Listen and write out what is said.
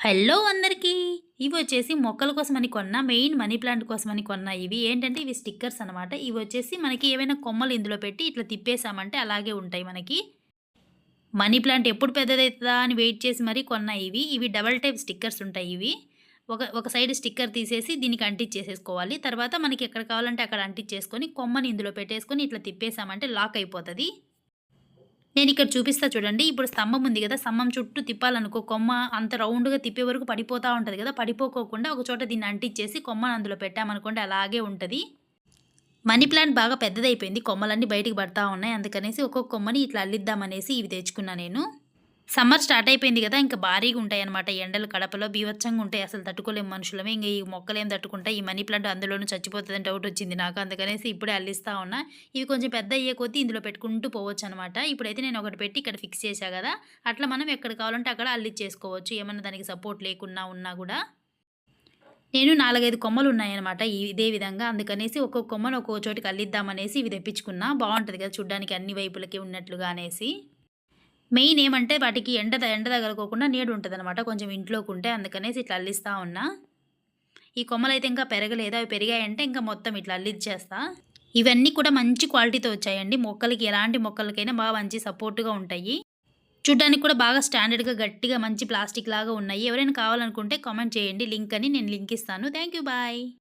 Hello అందరికీ. ఇవి వచ్చేసి మొక్కల కోసమని కొన్న మెయిన్ మనీ ప్లాంట్ కోసమని కొన్న ఇవి. ఏంటంటే ఇవి స్టిక్కర్స్ అనమాట ఇవి వచ్చేసి మనకి ఏవైనా కొమ్మలు ఇందులో పెట్టి ఇట్లా తిప్పేసామంటే అలాగే ఉంటాయి మనకి. మనీ ప్లాంట్ ఎప్పుడు పెద్దదవుతుందా అని వెయిట్ చేసి మరీ కొన్న ఇవి. ఇవి డబల్ టైప్ స్టిక్కర్స్ ఉంటాయి ఇవి. ఒక ఒక సైడ్ స్టిక్కర్ తీసేసి దీనికి అంటించేసేసుకోవాలి తర్వాత మనకి ఎక్కడ కావాలంటే అక్కడ అంటించేసుకొని కొమ్మని ఇందులో పెట్టేసుకొని ఇట్లా తిప్పేసామంటే లాక్ అయిపోతుంది. నేను ఇక్కడ చూపిస్తా చూడండి. ఇప్పుడు స్తంభం ఉంది కదా స్తంభం చుట్టూ తిప్పాలనుకో కొమ్మ అంత రౌండ్గా తిప్పే వరకు పడిపోతూ ఉంటుంది కదా పడిపోకోకుండా ఒక చోట దీన్ని అంటించేసి కొమ్మను అందులో పెట్టామనుకోండి అలాగే ఉంటుంది. మనీ ప్లాంట్ బాగా పెద్దదైపోయింది కొమ్మలన్నీ బయటికి పడతా ఉన్నాయి. అందుకనేసి ఒక్కొక్క కొమ్మని ఇట్లా అల్లిద్దామనేసి ఇవి తెచ్చుకున్నా నేను. సమ్మర్ స్టార్ట్ అయిపోయింది కదా ఇంకా భారీగా ఉంటాయి అనమాట ఎండలు కడపలో బీవచ్చంగా ఉంటాయి. అసలు తట్టుకోలేము మనుషులమే. ఇంకా ఈ మొక్కలు ఏం తట్టుకుంటాయి? ఈ మనీ ప్లాంట్ అందులోనూ చచ్చిపోతుందని డౌట్ వచ్చింది నాకు. అందుకనేసి ఇప్పుడే అల్లిస్తా ఉన్నా. ఇవి కొంచెం పెద్ద అయ్యే కొద్దీ ఇందులో పెట్టుకుంటూ పోవచ్చు అనమాట ఇప్పుడైతే నేను ఒకటి పెట్టి ఇక్కడ ఫిక్స్ చేశా కదా అట్లా మనం ఎక్కడ కావాలంటే అక్కడ అల్లిచ్చేసుకోవచ్చు. ఏమన్నా దానికి సపోర్ట్ లేకున్నా ఉన్నా కూడా. నేను నాలుగైదు కొమ్మలు ఉన్నాయన్నమాట ఇదే విధంగా. అందుకనేసి ఒక్కొక్క కొమ్మను ఒక్కొక్క చోటికి అల్లిద్దామనేసి ఇవి తెప్పించుకున్నా. బాగుంటుంది కదా చూడ్డానికి అన్ని వైపులకి ఉన్నట్లుగా అనేసి. మెయిన్ ఏమంటే వాటికి ఎండ ఎండ తగలకోకుండా నీడు ఉంటుంది అనమాట కొంచెం ఇంట్లోకి ఉంటే అందుకనేసి ఇట్లా అల్లిస్తా ఉన్నా. ఈ కొమ్మలు అయితే ఇంకా పెరగలేదు. అవి పెరిగాయంటే ఇంకా మొత్తం ఇట్లా అల్లిచ్చేస్తా. ఇవన్నీ కూడా మంచి క్వాలిటీతో వచ్చాయండి. మొక్కలకి ఎలాంటి మొక్కలకైనా బాగా మంచి సపోర్ట్గా ఉంటాయి. చూడ్డానికి కూడా బాగా స్టాండర్డ్గా గట్టిగా మంచి ప్లాస్టిక్ లాగా ఉన్నాయి. ఎవరైనా కావాలనుకుంటే కామెంట్ చేయండి. లింక్ అని నేను లింక్ ఇస్తాను. Thank you bye.